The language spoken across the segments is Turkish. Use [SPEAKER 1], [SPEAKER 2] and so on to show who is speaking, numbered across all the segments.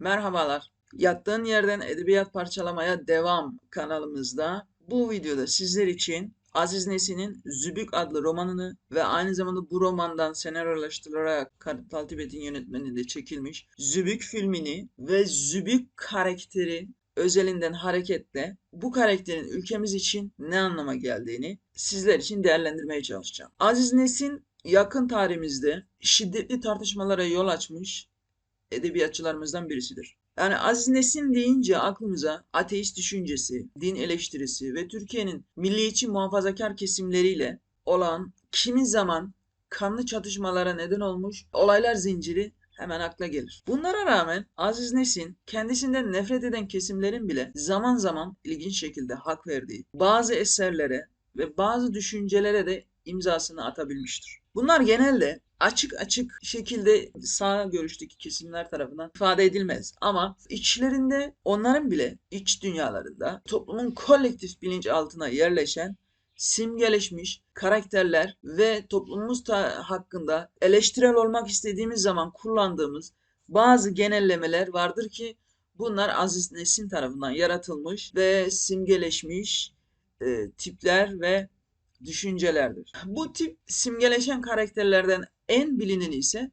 [SPEAKER 1] Merhabalar. Yattığın yerden edebiyat parçalamaya devam kanalımızda bu videoda sizler için Aziz Nesin'in Zübük adlı romanını ve aynı zamanda bu romandan senaryolaştırılarak Kartal Tibet'in yönetmeninde çekilmiş Zübük filmini ve Zübük karakteri özelinden hareketle bu karakterin ülkemiz için ne anlama geldiğini sizler için değerlendirmeye çalışacağım. Aziz Nesin yakın tarihimizde şiddetli tartışmalara yol açmış edebiyatçılarımızdan birisidir. Yani Aziz Nesin deyince aklımıza ateist düşüncesi, din eleştirisi ve Türkiye'nin milliyetçi muhafazakar kesimleriyle olan kimi zaman kanlı çatışmalara neden olmuş olaylar zinciri hemen akla gelir. Bunlara rağmen Aziz Nesin kendisinden nefret eden kesimlerin bile zaman zaman ilginç şekilde hak verdiği bazı eserlere ve bazı düşüncelere de imzasını atabilmiştir. Bunlar genelde açık açık şekilde sağ görüşteki kesimler tarafından ifade edilmez. Ama içlerinde onların bile iç dünyalarında toplumun kolektif bilinç altına yerleşen simgeleşmiş karakterler ve toplumumuz ta- hakkında eleştirel olmak istediğimiz zaman kullandığımız bazı genellemeler vardır ki bunlar Aziz Nesin tarafından yaratılmış ve simgeleşmiş e, tipler ve düşüncelerdir. Bu tip simgeleşen karakterlerden en bilineni ise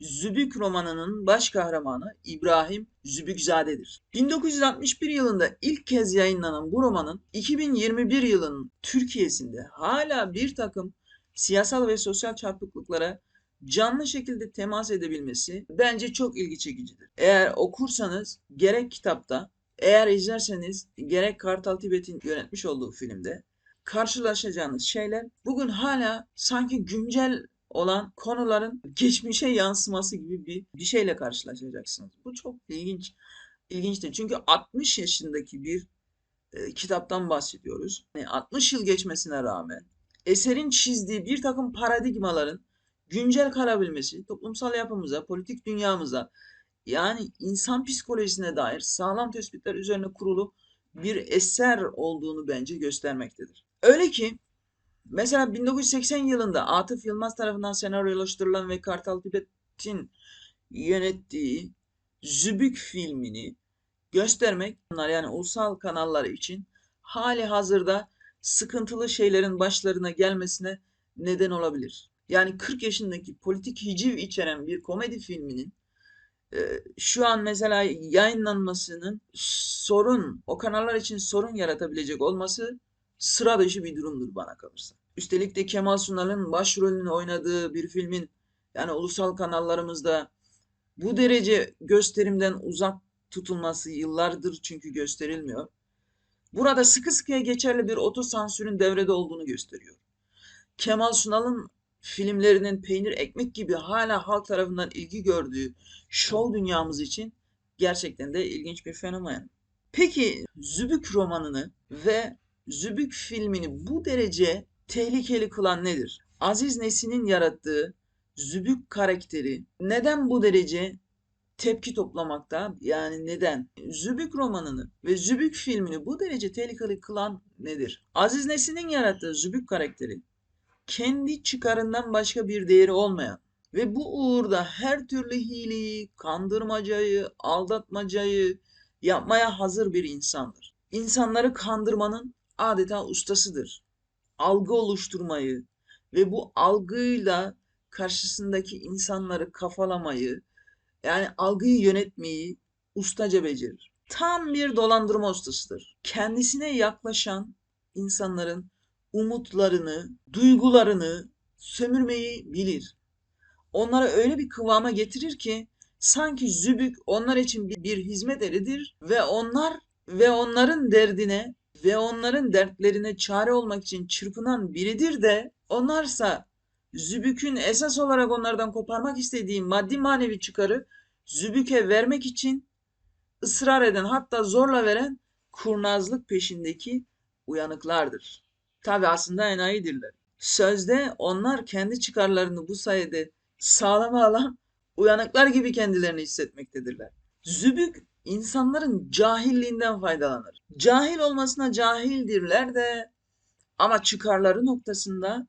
[SPEAKER 1] Zübük romanının baş kahramanı İbrahim Zübükzade'dir. 1961 yılında ilk kez yayınlanan bu romanın 2021 yılının Türkiye'sinde hala bir takım siyasal ve sosyal çarpıklıklara canlı şekilde temas edebilmesi bence çok ilgi çekicidir. Eğer okursanız gerek kitapta, eğer izlerseniz gerek Kartal Tibet'in yönetmiş olduğu filmde karşılaşacağınız şeyler bugün hala sanki güncel olan konuların geçmişe yansıması gibi bir bir şeyle karşılaşacaksınız. Bu çok ilginç ilginçtir. Çünkü 60 yaşındaki bir e, kitaptan bahsediyoruz. Yani 60 yıl geçmesine rağmen eserin çizdiği bir takım paradigmaların güncel kalabilmesi, toplumsal yapımıza, politik dünyamıza yani insan psikolojisine dair sağlam tespitler üzerine kurulu bir eser olduğunu bence göstermektedir. Öyle ki mesela 1980 yılında Atıf Yılmaz tarafından senaryolaştırılan ve Kartal Tibet'in yönettiği Zübük filmini göstermek yani ulusal kanallar için hali hazırda sıkıntılı şeylerin başlarına gelmesine neden olabilir. Yani 40 yaşındaki politik hiciv içeren bir komedi filminin e, şu an mesela yayınlanmasının sorun, o kanallar için sorun yaratabilecek olması sıra dışı bir durumdur bana kalırsa. Üstelik de Kemal Sunal'ın başrolünü oynadığı bir filmin yani ulusal kanallarımızda bu derece gösterimden uzak tutulması yıllardır çünkü gösterilmiyor. Burada sıkı sıkıya geçerli bir otosansürün devrede olduğunu gösteriyor. Kemal Sunal'ın filmlerinin peynir ekmek gibi hala halk tarafından ilgi gördüğü şov dünyamız için gerçekten de ilginç bir fenomen. Peki Zübük romanını ve Zübük filmini bu derece tehlikeli kılan nedir? Aziz Nesin'in yarattığı Zübük karakteri neden bu derece tepki toplamakta? Yani neden? Zübük romanını ve Zübük filmini bu derece tehlikeli kılan nedir? Aziz Nesin'in yarattığı Zübük karakteri kendi çıkarından başka bir değeri olmayan ve bu uğurda her türlü hileyi, kandırmacayı, aldatmacayı yapmaya hazır bir insandır. İnsanları kandırmanın adeta ustasıdır. Algı oluşturmayı ve bu algıyla karşısındaki insanları kafalamayı, yani algıyı yönetmeyi ustaca becerir. Tam bir dolandırma ustasıdır. Kendisine yaklaşan insanların umutlarını, duygularını sömürmeyi bilir. Onlara öyle bir kıvama getirir ki sanki Zübük onlar için bir, bir hizmet eridir ve onlar ve onların derdine ve onların dertlerine çare olmak için çırpınan biridir de onlarsa Zübük'ün esas olarak onlardan koparmak istediği maddi manevi çıkarı Zübük'e vermek için ısrar eden hatta zorla veren kurnazlık peşindeki uyanıklardır. Tabi aslında enayidirler. Sözde onlar kendi çıkarlarını bu sayede sağlama alan uyanıklar gibi kendilerini hissetmektedirler. Zübük insanların cahilliğinden faydalanır. Cahil olmasına cahildirler de ama çıkarları noktasında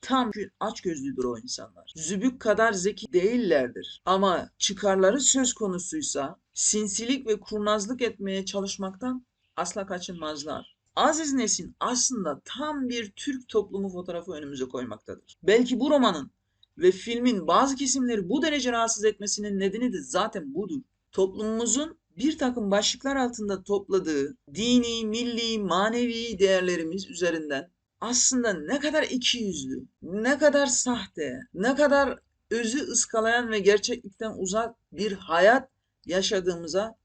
[SPEAKER 1] Tam açgözlüdür o insanlar. Zübük kadar zeki değillerdir. Ama çıkarları söz konusuysa sinsilik ve kurnazlık etmeye çalışmaktan asla kaçınmazlar. Aziz Nesin aslında tam bir Türk toplumu fotoğrafı önümüze koymaktadır. Belki bu romanın ve filmin bazı kesimleri bu derece rahatsız etmesinin nedeni de zaten budur. Toplumumuzun bir takım başlıklar altında topladığı dini, milli, manevi değerlerimiz üzerinden aslında ne kadar ikiyüzlü, ne kadar sahte, ne kadar özü ıskalayan ve gerçeklikten uzak bir hayat yaşadığımıza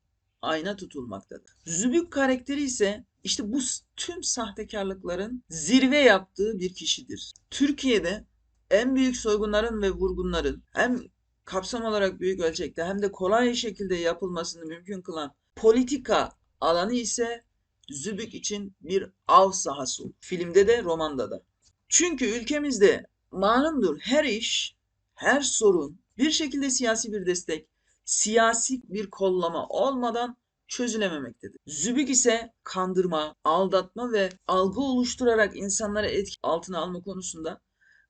[SPEAKER 1] ayna tutulmaktadır. Zübük karakteri ise işte bu tüm sahtekarlıkların zirve yaptığı bir kişidir. Türkiye'de en büyük soygunların ve vurgunların hem kapsam olarak büyük ölçekte hem de kolay şekilde yapılmasını mümkün kılan politika alanı ise Zübük için bir av sahası. Filmde de romanda da. Çünkü ülkemizde malumdur her iş, her sorun bir şekilde siyasi bir destek, siyasi bir kollama olmadan çözülememektedir. Zübük ise kandırma, aldatma ve algı oluşturarak insanları etki altına alma konusunda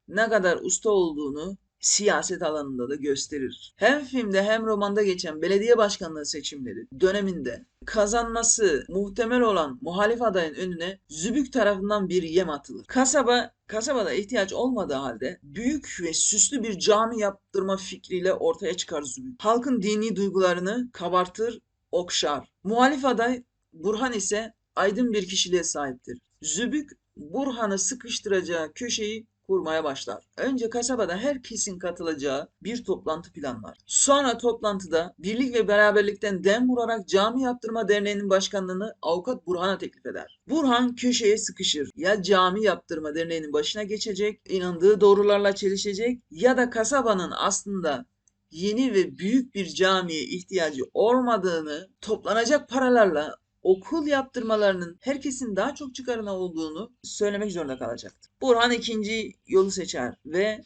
[SPEAKER 1] ne kadar usta olduğunu siyaset alanında da gösterir. Hem filmde hem romanda geçen belediye başkanlığı seçimleri döneminde kazanması muhtemel olan muhalif adayın önüne Zübük tarafından bir yem atılır. Kasaba kasabada ihtiyaç olmadığı halde büyük ve süslü bir cami yaptırma fikriyle ortaya çıkar Zübük. Halkın dini duygularını kabartır, okşar. Muhalif aday Burhan ise aydın bir kişiliğe sahiptir. Zübük Burhan'ı sıkıştıracağı köşeyi kurmaya başlar. Önce kasabada herkesin katılacağı bir toplantı planlar. Sonra toplantıda birlik ve beraberlikten dem vurarak cami yaptırma derneğinin başkanlığını avukat Burhan'a teklif eder. Burhan köşeye sıkışır. Ya cami yaptırma derneğinin başına geçecek, inandığı doğrularla çelişecek ya da kasabanın aslında yeni ve büyük bir camiye ihtiyacı olmadığını toplanacak paralarla okul yaptırmalarının herkesin daha çok çıkarına olduğunu söylemek zorunda kalacaktır. Burhan ikinci yolu seçer ve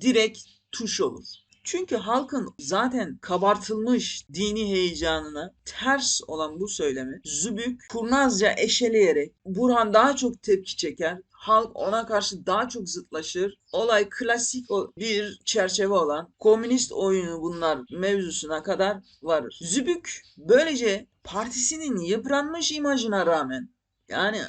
[SPEAKER 1] direkt tuş olur. Çünkü halkın zaten kabartılmış dini heyecanına ters olan bu söylemi Zübük kurnazca eşeleyerek Burhan daha çok tepki çeker. Halk ona karşı daha çok zıtlaşır. Olay klasik bir çerçeve olan komünist oyunu bunlar mevzusuna kadar varır. Zübük böylece partisinin yıpranmış imajına rağmen yani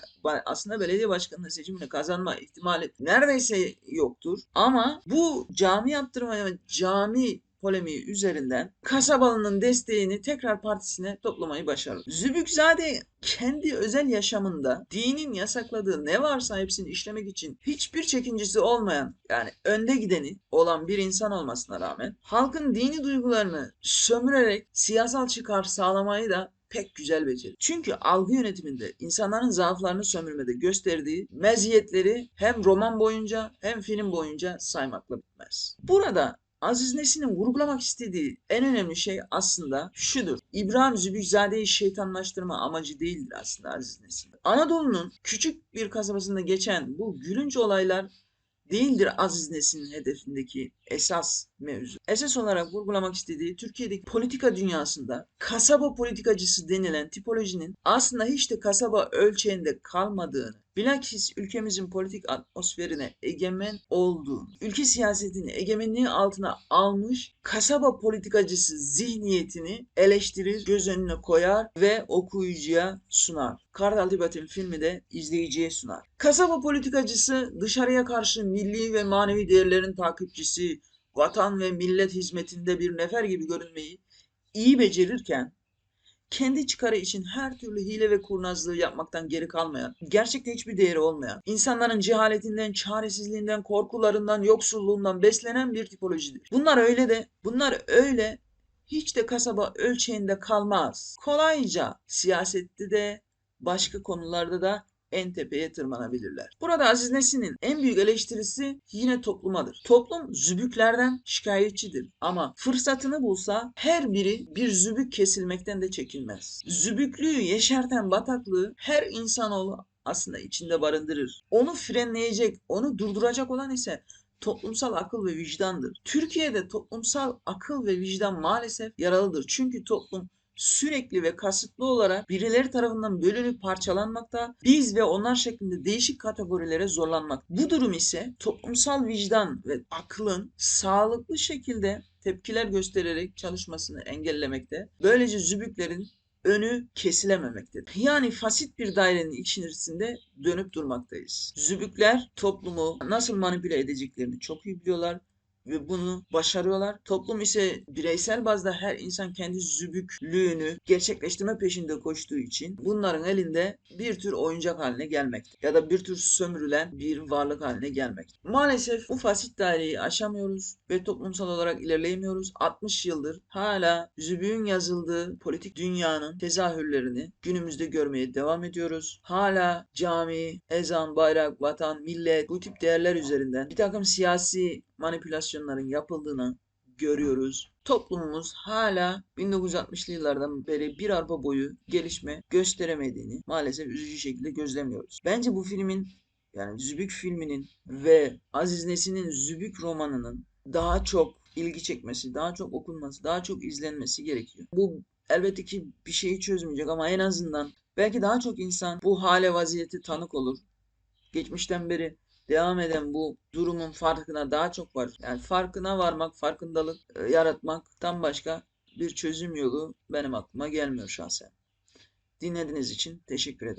[SPEAKER 1] aslında belediye başkanlığı seçimini kazanma ihtimali neredeyse yoktur. Ama bu cami yaptırmaya cami polemiği üzerinden kasabalının desteğini tekrar partisine toplamayı başarır. Zübükzade kendi özel yaşamında dinin yasakladığı ne varsa hepsini işlemek için hiçbir çekincesi olmayan yani önde gideni olan bir insan olmasına rağmen halkın dini duygularını sömürerek siyasal çıkar sağlamayı da pek güzel becerir. Çünkü algı yönetiminde insanların zaaflarını sömürmede gösterdiği meziyetleri hem roman boyunca hem film boyunca saymakla bitmez. Burada Aziz Nesin'in vurgulamak istediği en önemli şey aslında şudur. İbrahim Zübükzade'yi şeytanlaştırma amacı değildir aslında Aziz Nesin. Anadolu'nun küçük bir kasabasında geçen bu gülünç olaylar değildir Aziz Nesin'in hedefindeki esas mevzu. Esas olarak vurgulamak istediği Türkiye'deki politika dünyasında kasaba politikacısı denilen tipolojinin aslında hiç de kasaba ölçeğinde kalmadığını, bilakis ülkemizin politik atmosferine egemen olduğunu, ülke siyasetini egemenliği altına almış kasaba politikacısı zihniyetini eleştirir, göz önüne koyar ve okuyucuya sunar. Kartal Tibet'in filmi de izleyiciye sunar. Kasaba politikacısı dışarıya karşı milli ve manevi değerlerin takipçisi, vatan ve millet hizmetinde bir nefer gibi görünmeyi iyi becerirken kendi çıkarı için her türlü hile ve kurnazlığı yapmaktan geri kalmayan, gerçekte hiçbir değeri olmayan, insanların cehaletinden, çaresizliğinden, korkularından, yoksulluğundan beslenen bir tipolojidir. Bunlar öyle de, bunlar öyle hiç de kasaba ölçeğinde kalmaz. Kolayca siyasette de başka konularda da en tepeye tırmanabilirler. Burada Aziz Nesin'in en büyük eleştirisi yine toplumadır. Toplum zübüklerden şikayetçidir ama fırsatını bulsa her biri bir zübük kesilmekten de çekinmez. Zübüklüğü yeşerten bataklığı her insanoğlu aslında içinde barındırır. Onu frenleyecek, onu durduracak olan ise toplumsal akıl ve vicdandır. Türkiye'de toplumsal akıl ve vicdan maalesef yaralıdır. Çünkü toplum sürekli ve kasıtlı olarak birileri tarafından bölünüp parçalanmakta, biz ve onlar şeklinde değişik kategorilere zorlanmak. Bu durum ise toplumsal vicdan ve aklın sağlıklı şekilde tepkiler göstererek çalışmasını engellemekte. Böylece zübüklerin önü kesilememektedir. Yani fasit bir dairenin içerisinde dönüp durmaktayız. Zübükler toplumu nasıl manipüle edeceklerini çok iyi biliyorlar ve bunu başarıyorlar. Toplum ise bireysel bazda her insan kendi zübüklüğünü gerçekleştirme peşinde koştuğu için bunların elinde bir tür oyuncak haline gelmekte ya da bir tür sömürülen bir varlık haline gelmekte. Maalesef bu fasit daireyi aşamıyoruz ve toplumsal olarak ilerleyemiyoruz. 60 yıldır hala zübüğün yazıldığı politik dünyanın tezahürlerini günümüzde görmeye devam ediyoruz. Hala cami, ezan, bayrak, vatan, millet bu tip değerler üzerinden bir takım siyasi manipülasyonların yapıldığını görüyoruz. Toplumumuz hala 1960'lı yıllardan beri bir arpa boyu gelişme gösteremediğini maalesef üzücü şekilde gözlemliyoruz. Bence bu filmin yani Zübük filminin ve Aziz Nesin'in Zübük romanının daha çok ilgi çekmesi, daha çok okunması, daha çok izlenmesi gerekiyor. Bu elbette ki bir şeyi çözmeyecek ama en azından belki daha çok insan bu hale vaziyeti tanık olur. Geçmişten beri devam eden bu durumun farkına daha çok var. Yani farkına varmak, farkındalık e, yaratmaktan başka bir çözüm yolu benim aklıma gelmiyor şahsen. Dinlediğiniz için teşekkür ederim.